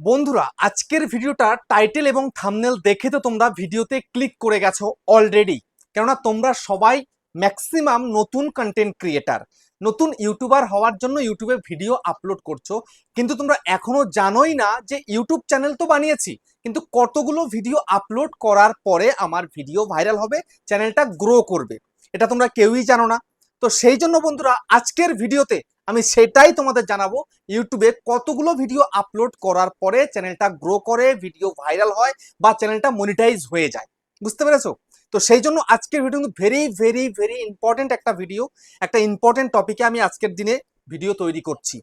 বন্ধুরা, আজকের ভিডিওটা টাইটেল এবং থামনেল দেখে তো তোমরা ভিডিওতে ক্লিক করে গেছো অলরেডি কেননা তোমরা সবাই ম্যাক্সিমাম নতুন কন্টেন্ট ক্রিয়েটার নতুন ইউটিউবার হওয়ার জন্য ইউটিউবে ভিডিও আপলোড করছ। কিন্তু তোমরা এখনও জানোই না যে ইউটিউব চ্যানেল তো বানিয়েছি, কিন্তু কতগুলো ভিডিও আপলোড করার পরে আমার ভিডিও ভাইরাল হবে চ্যানেলটা গ্রো করবে। এটা তোমরা কেউই জানো না। তো সেই জন্য বন্ধুরা, আজকের ভিডিওতে আমি সেটাই তোমাদের জানাব। ইউটিউবে কতগুলো ভিডিও আপলোড করার পরে চ্যানেলটা গ্রো করে ভিডিও ভাইরাল হয় বা চ্যানেলটা মনিটাইজ হয়ে যায়। বুঝতে পেরেছ? তো সেই জন্য আজকের ভিডিও কিন্তু ভেরি ভেরি ভেরি ইম্পর্টেন্ট একটা ভিডিও একটা ইম্পর্টেন্ট টপিকে আমি আজকের দিনে ভিডিও তৈরি করছি।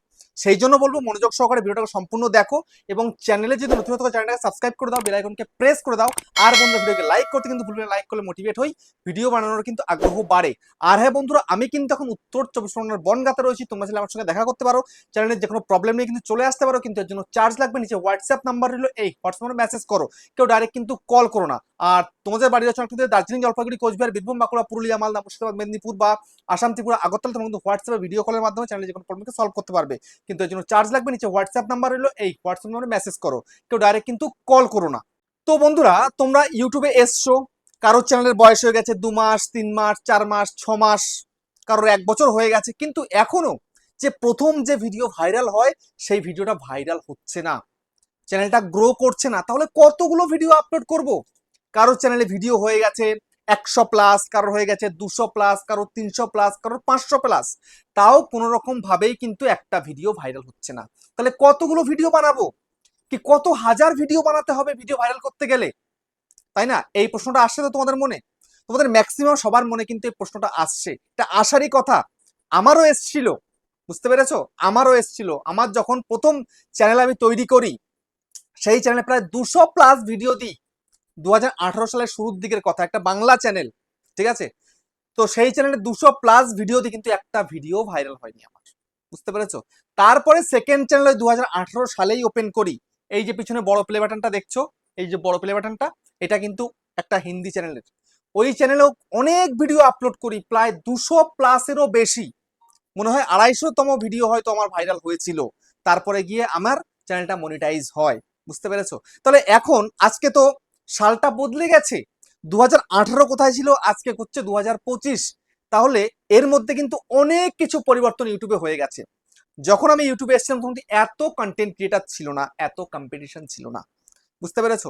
সেই জন্য বলব মনোযোগ সহকারে ভিডিওটাকে সম্পূর্ণ দেখো এবং চ্যানেলে যদি নতুন নতুন চ্যানেলটাকে সাবস্ক্রাইব করে দাও বেল আইকনকে প্রেস করে দাও, আর বন্ধুরা ভিডিওকে লাইক করতে কিন্তু ভুলবে লাইক করলে মোটিভেট হই ভিডিও বানানোর কিন্তু আগ্রহ বাড়ে। আর হ্যাঁ বন্ধুরা, আমি কিন্তু এখন উত্তর চব্বিশ পরগনার বনগাতে রয়েছি, তোমরা আমার সঙ্গে দেখা করতে পারো। চ্যানেলের যে কোনো প্রবলেম নিয়ে কিন্তু চলে আসতে পারো, কিন্তু এর জন্য চার্জ লাগবে নিচে হোয়াটসঅ্যাপ নাম্বার হলো এই, হোয়াটসঅ্যাপে মেসেজ করো, কেউ ডাইরেক্ট কিন্তু কল করো না। আর তোমাদের বাড়ির কিন্তু দার্জিলিং, জলপাইগুড়ি, কোচবিহার, বীরভূম, বাঁকুড়া, পুরুলিয়া, মালদা, মুর্শিদাবাদ, মেদিনীপুর বা আসাম, ত্রিপুরা, আগরতলা তোমরা কিন্তু হোয়াটসঅ্যাপে ভিডিও কলের মাধ্যমে চ্যানেলে যে কোনো প্রবলেমকে সলভ করতে পারবে। কিন্তু এর জন্য চার্জ লাগবে নিচে হোয়াটসঅ্যাপ নাম্বার হলো এই হোয়াটসঅ্যাপ নাম্বারে মেসেজ করো। কেউ ডাইরেক্ট কিন্তু কল করো না। তো বন্ধুরা, তোমরা ইউটিউবে এসছো, কারোর চ্যানেলের বয়স হয়ে গেছে দু মাস, তিন মাস, চার মাস, ছ মাস, কারোর এক বছর হয়ে গেছে, কিন্তু এখনও যে প্রথম যে ভিডিও ভাইরাল হয়, সেই ভিডিওটা ভাইরাল হচ্ছে না। চ্যানেলটা গ্রো করছে না। তাহলে কতগুলো ভিডিও আপলোড করব? কারোর চ্যানেলে ভিডিও হয়ে গেছে একশো প্লাস কারোর হয়ে গেছে দুশো প্লাস কারোর তিনশো প্লাস কারোর পাঁচশো প্লাস তাও কোনো রকম ভাবেই কিন্তু একটা ভিডিও ভাইরাল হচ্ছে না। তাহলে কতগুলো ভিডিও বানাবো? কি কত হাজার ভিডিও বানাতে হবে ভিডিও ভাইরাল করতে গেলে? তাই না? এই প্রশ্নটা আসছে তো তোমাদের মনে? তোমাদের ম্যাক্সিমাম সবার মনে কিন্তু এই প্রশ্নটা আসছে। এটা আসারই কথা। আমারও এসছিল। বুঝতে পেরেছ? আমারও এসছিল। আমার যখন প্রথম চ্যানেল আমি তৈরি করি, সেই চ্যানেলে প্রায় দুশো প্লাস ভিডিও দিই। দু সালের শুরুর দিকের কথা, একটা বাংলা চ্যানেল ঠিক আছে? তো সেই চ্যানেলে দুশো প্লাস ভিডিও দিই কিন্তু একটা ভিডিও ভাইরাল হয়নি আমার, বুঝতে পেরেছ? তারপরে সেকেন্ড চ্যানেল দু সালেই ওপেন করি। এই যে পিছনে বড় প্লে বাটনটা দেখছ? এই যে বড় প্লে বাটনটা এটা কিন্তু একটা হিন্দি চ্যানেলের ওই চ্যানেলেও অনেক ভিডিও আপলোড করি, প্রায় দুশো প্লাসেরও বেশি। মনে হয় আড়াইশোতম ভিডিও হয়তো আমার ভাইরাল হয়েছিল। তারপরে গিয়ে আমার চ্যানেলটা মনিটাইজ হয়, বুঝতে পেরেছ? তাহলে এখন, আজকে তো সালটা বদলে গেছে। দু হাজার আঠারো কোথায় ছিল? আজকে হচ্ছে দু হাজার পঁচিশ। তাহলে এর মধ্যে কিন্তু অনেক কিছু পরিবর্তন ইউটিউবে হয়ে গেছে। যখন আমি ইউটিউবে এসেছিলাম, তখন এত কন্টেন্ট ক্রিয়েটার ছিল না, এত কম্পিটিশন ছিল না। বুঝতে পেরেছ?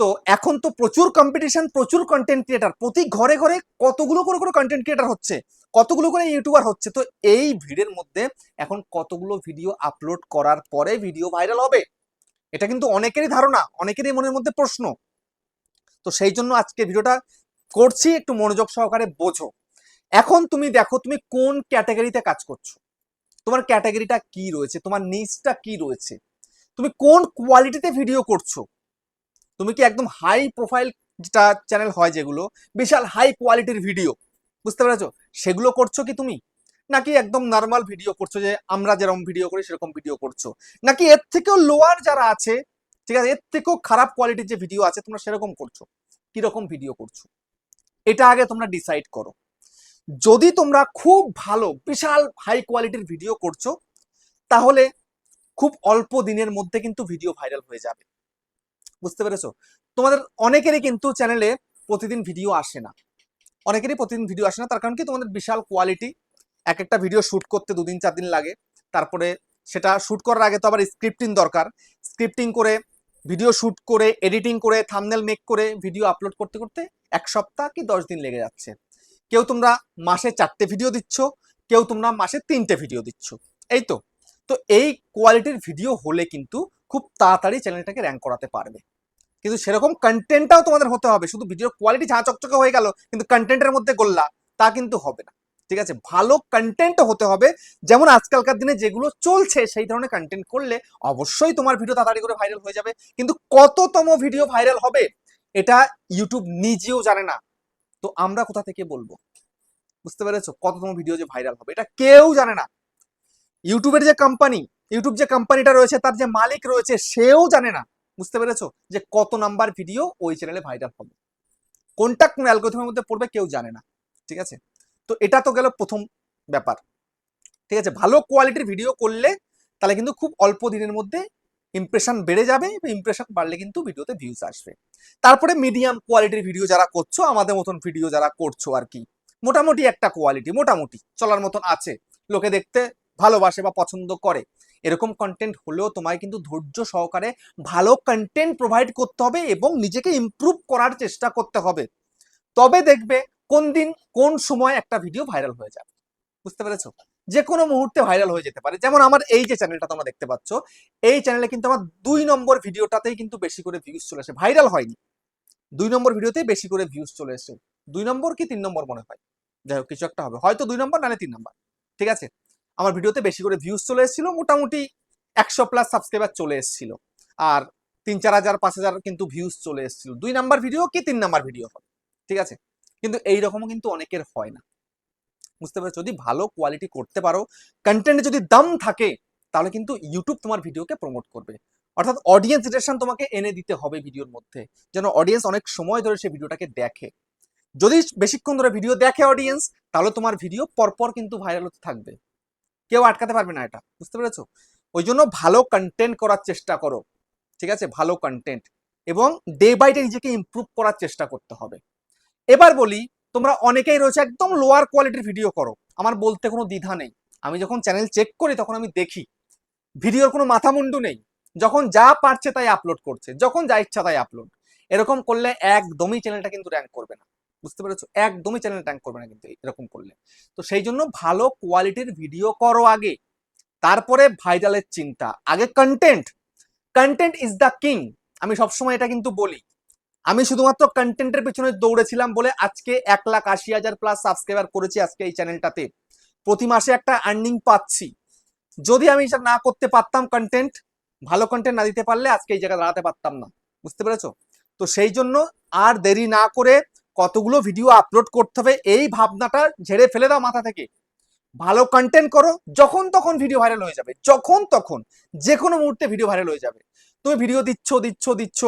তো এখন তো প্রচুর কম্পিটিশন প্রচুর কন্টেন্ট ক্রিয়েটার প্রতি ঘরে ঘরে কতগুলো করে করে কন্টেন্ট ক্রিয়েটার হচ্ছে? কতগুলো করে ইউটিউবার হচ্ছে? তো এই ভিড়ের মধ্যে এখন কতগুলো ভিডিও আপলোড করার পরে ভিডিও ভাইরাল হবে? এটা কিন্তু অনেকেরই ধারণা, অনেকেরই মনের মধ্যে প্রশ্ন। তো সেই জন্য আজকে ভিডিওটা করছি, একটু মনোযোগ সহকারে বোঝো। এখন তুমি দেখো, তুমি কোন ক্যাটাগরিতে কাজ করছ? তোমার ক্যাটাগরিটা কি রয়েছে? তোমার নিচটা কি রয়েছে? তুমি কোন কোয়ালিটিতে ভিডিও করছ? তুমি কি একদম হাই প্রোফাইল যেটা চ্যানেল হয় যেগুলো, বিশাল হাই কোয়ালিটির ভিডিও, বুঝতে পেরেছ? সেগুলো করছ কি তুমি? নাকি একদম নর্মাল ভিডিও করছ যে আমরা যেরকম ভিডিও করি সেরকম ভিডিও করছ? নাকি এর থেকেও লোয়ার যারা আছে ঠিক আছে? এর থেকেও খারাপ কোয়ালিটির যে ভিডিও আছে, তোমরা সেরকম করছ। কীরকম ভিডিও করছ? এটা আগে তোমরা ডিসাইড করো। যদি তোমরা খুব ভালো, বিশাল হাই কোয়ালিটির ভিডিও করছ, তাহলে খুব অল্প দিনের মধ্যে কিন্তু ভিডিও ভাইরাল হয়ে যাবে। বুঝতে পেরেছ? তোমাদের অনেকেরই কিন্তু চ্যানেলে প্রতিদিন ভিডিও আসে না। অনেকেরই প্রতিদিন ভিডিও আসে না, তার কারণ কি? তোমাদের বিশাল কোয়ালিটি এক একটা ভিডিও শুট করতে দুদিন, চার দিন লাগে। তারপরে সেটা শুট করার আগে তো আবার স্ক্রিপ্টিং দরকার। স্ক্রিপ্টিং করে ভিডিও শুট করে এডিটিং করে থামনেল মেক করে ভিডিও আপলোড করতে করতে এক সপ্তাহ কি দশ দিন লেগে যাচ্ছে। কেউ তোমরা মাসে চারটে ভিডিও দিচ্ছ, কেউ তোমরা মাসে তিনটে ভিডিও দিচ্ছ। এই তো। তো এই কোয়ালিটির ভিডিও হলে কিন্তু খুব তাড়াতাড়ি চ্যানেলটাকে র্যাঙ্ক করাতে পারবে। কিন্তু সেরকম কন্টেন্টটাও তোমাদের হতে হবে। শুধু ভিডিওর কোয়ালিটি ঝাঁ চকচকে হয়ে গেল, কিন্তু কন্টেন্টের মধ্যে গোল্লা, তা কিন্তু হবে না। ঠিক আছে? ভালো কন্টেন্ট হতে হবে। যেমন আজকালকার দিনে যেগুলো চলছে, সেই ধরনের কন্টেন্ট করলে অবশ্যই তোমার ভিডিও তাড়াতাড়ি করে ভাইরাল হয়ে যাবে। কিন্তু কততম ভিডিও ভাইরাল হবে, এটা ইউটিউব নিজেও জানে না। তো আমরা কোথা থেকে বলব? বুঝতে পেরেছ? কততম ভিডিও যে ভাইরাল হবে, এটা কেউ জানে না। ইউটিউবের যে কোম্পানি ইউটিউব যে কোম্পানিটা রয়েছে, তার যে মালিক রয়েছে, সেও জানে না। বুঝতে পেরেছ? যে কত নাম্বার ভিডিও ওই চ্যানেলে ভাইরাল হবে। কোনটা কোন অ্যালগোরিথমের মধ্যে পড়বে, কেউ জানে না। ঠিক আছে? তো এটা তো গেল প্রথম ব্যাপার। ঠিক আছে? ভালো কোয়ালিটির ভিডিও করলে তাহলে কিন্তু খুব অল্প দিনের মধ্যে ইমপ্রেশন বেড়ে যাবে ইমপ্রেশন বাড়লে কিন্তু ভিডিওতে ভিউজ আসবে। তারপরে মিডিয়াম কোয়ালিটির ভিডিও যারা করছ, আমাদের মতন ভিডিও যারা করছ আর কি, মোটামুটি একটা কোয়ালিটি মোটামুটি, চলার মতন আছে, লোকে দেখতে ভালোবাসে বা পছন্দ করে, এরকম কন্টেন্ট হলেও তোমায় কিন্তু ধৈর্য সহকারে ভালো কন্টেন্ট প্রোভাইড করতে হবে এবং নিজেকে ইম্প্রুভ করার চেষ্টা করতে হবে। তবে দেখবে কোন দিন কোন সময় একটা ভিডিও ভাইরাল হয়ে যাবে? বুঝতে পেরেছ? যে কোনো মুহূর্তে ভাইরাল হয়ে যেতে পারে। যেমন আমার এই যে চ্যানেলটা তোমরা দেখতে পাচ্ছ, এই চ্যানেলে কিন্তু আমার দুই নম্বর ভিডিওটাতেই কিন্তু বেশি করে ভিউজ চলে আসে। ভাইরাল হয়নি। দুই নম্বর ভিডিওতেই বেশি করে ভিউজ চলে এসে দুই নম্বর কি তিন নম্বর মনে হয়? যাই হোক, কিছু একটা হবে। হয়তো দুই নম্বর নাহলে তিন নম্বর। ঠিক আছে? আমার ভিডিওতে বেশি করে ভিউজ চলে এসেছিল। মোটামুটি একশো প্লাস সাবস্ক্রাইবার চলে এসেছিল। আর তিন চার হাজার, পাঁচ হাজার কিন্তু ভিউজ চলে এসেছিল। দুই নাম্বার ভিডিও কি তিন নাম্বার ভিডিও হবে? ঠিক আছে? কিন্তু এইরকমও কিন্তু অনেকের হয় না। বুঝতে পারছ? যদি ভালো কোয়ালিটি করতে পারো কন্টেন্টে যদি দাম থাকে, তাহলে কিন্তু ইউটিউব তোমার ভিডিওকে প্রমোট করবে। অর্থাৎ অডিয়েন্স রিলেশন তোমাকে এনে দিতে হবে ভিডিওর মধ্যে, যেন অডিয়েন্স অনেক সময় ধরে সেই ভিডিওটাকে দেখে। যদি বেশিক্ষণ ধরে ভিডিও দেখে অডিয়েন্স তাহলে তোমার ভিডিও পরপর কিন্তু ভাইরাল হতে থাকবে। কেউ আটকাতে পারবে না এটা, বুঝতে পেরেছ? ওই জন্য ভালো কন্টেন্ট করার চেষ্টা করো, ঠিক আছে? ভালো কন্টেন্ট এবং ডে বাই ডে নিজেকে ইমপ্রুভ করার চেষ্টা করতে হবে। এবার বলি, তোমরা অনেকেই রয়েছে একদম লোয়ার কোয়ালিটির ভিডিও করো। আমার বলতে কোনো দ্বিধা নেই। আমি যখন চ্যানেল চেক করি, তখন আমি দেখি ভিডিওর কোনো মাথা মুন্ডু নেই। যখন যা পারছে তাই আপলোড করছে, যখন যা ইচ্ছা তাই আপলোড এরকম করলে একদমই চ্যানেলটা কিন্তু র্যাঙ্ক করবে না। বুঝতে পেরেছ? একদমই চ্যানেল র্যাঙ্ক করবে না কিন্তু এরকম করলে। তো সেই জন্য ভালো কোয়ালিটির ভিডিও করো আগে। তারপরে ভাইরালের চিন্তা। আগে content content is the king আমি সবসময় এটা কিন্তু বলি। আমি শুধুমাত্র কন্টেন্টের পেছনে দৌড়েছিলাম বলে আজকে এক লাখ আশি হাজার প্লাস সাবস্ক্রাইবার করেছি আজকে এই চ্যানেলটাতে প্রতি মাসে একটা আর্নিং পাচ্ছি। যদি আমি এটা না করতে পারতাম কন্টেন্ট ভালো কন্টেন্ট না দিতে পারলে আজকে এই জায়গায় দাঁড়াতে পারতাম না। বুঝতে পেরেছ? তো সেই জন্য আর দেরি না করে কতগুলো ভিডিও আপলোড করতে হবে এই ভাবনাটা ঝেড়ে ফেলে দাও মাথা থেকে। ভালো কন্টেন্ট করো, যখন তখন ভিডিও ভাইরাল হয়ে যাবে। যখন তখন যে কোনো মুহূর্তে ভিডিও ভাইরাল হয়ে যাবে। তুমি ভিডিও দিচ্ছ দিচ্ছ দিচ্ছ।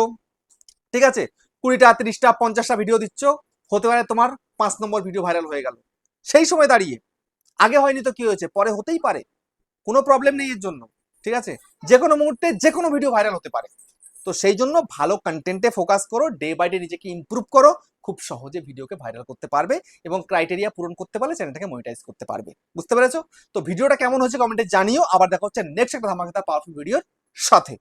ঠিক আছে? কুড়িটা, তিরিশটা, পঞ্চাশটা ভিডিও দিচ্ছ। হতে পারে তোমার পাঁচ নম্বর ভিডিও ভাইরাল হয়ে গেল। সেই সময় দাঁড়িয়ে। আগে হয়নি তো কি হয়েছে? পরে হতেই পারে। কোনো প্রবলেম নেই এর জন্য। ঠিক আছে? যে কোনো মুহূর্তে যে কোনো ভিডিও ভাইরাল হতে পারে। তো সেই জন্য ভালো কন্টেন্টে ফোকাস করো। ডে বাই ডে নিজেকে ইমপ্রুভ করো। খুব সহজে ভিডিওকে ভাইরাল করতে পারবে এবং ক্রাইটেরিয়া পূরণ করতে পারলে চ্যানেলটাকে মনিটাইজ করতে পারবে। বুঝতে পেরেছ? তো ভিডিওটা কেমন হয়েছে কমেন্টে জানিও। আবার দেখা হচ্ছে নেক্সট একটা ধামাকাদার পাওয়ারফুল ভিডিওর সাথে।